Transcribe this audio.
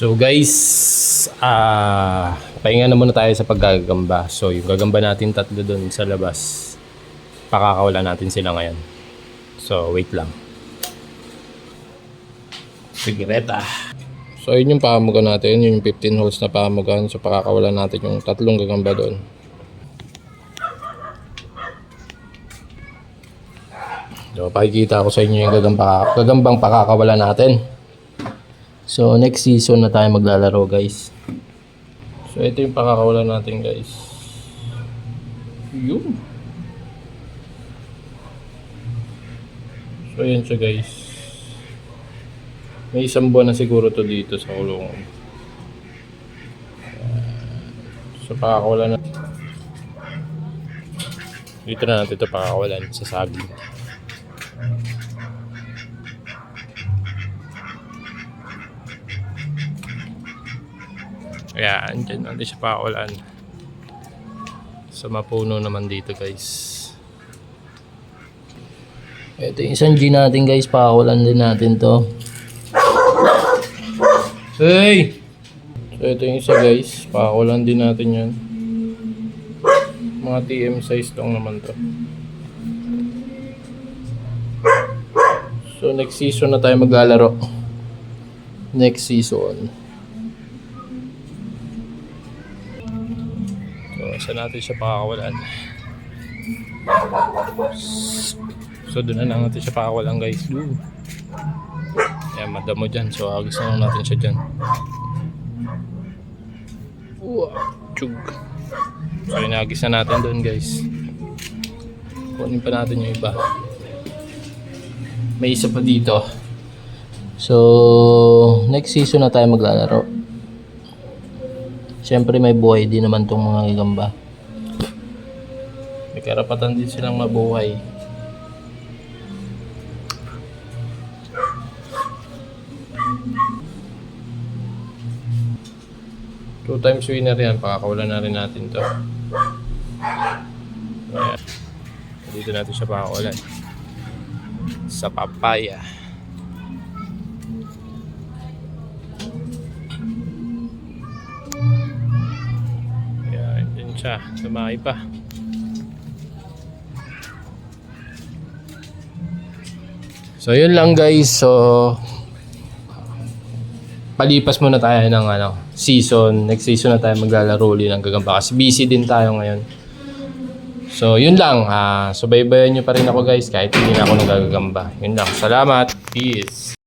So guys, ah pahinga na muna tayo sa paggagamba. So yung gagamba natin tatlo doon sa labas, pakakawala natin sila ngayon. So wait lang. Sigreta. So yun yung pahamugan natin, yun yung 15 holes na pahamugan. So pakakawala natin yung tatlong gagamba doon. So pakikita ko sa inyo yung gagamba, gagambang pakakawala natin. So, next season na tayo maglalaro, guys. So, ito yung pakakawalan natin, guys. Yun. So, yun siya, guys. May isang buwan na siguro to dito sa kulungan. Ayan. So, pakakawalan na. Dito na natin ito pakakawalan sa saging. Kaya andyan natin siya paulan. Sa mapuno naman dito guys. Ito yung isang G natin guys. Paulan din natin to. Hey! So ito yung isa guys. Paulan din natin yan. Mga TM size lang naman to. So next season na tayo maglalaro. Next season. So, saan natin siya pakakawalan? So, doon na lang natin siya pakakawalan guys. Doon. Ayan, madamo dyan. So, agis na lang natin siya dyan. Wow, chug. So, inagis na natin doon guys. Kunin pa natin yung iba. May isa pa dito. So, next season na tayo maglalaro. Siyempre may buhay din naman tong mga gagamba. May karapatan din silang mabuhay. Two times winner yan. Pakakawalan na rin natin to. Ayan. Dito natin siya pakakawalan. Sa papaya. Siya. Tumahay pa. So, yun lang guys. So, palipas muna tayo ng ano, season. Next season na tayo maglalaro ulit ng gagamba. Kasi busy din tayo ngayon. So, yun lang. Ah, subaybayan nyo pa rin ako guys kahit hindi na ako nagagagamba. Yun lang. Salamat. Peace.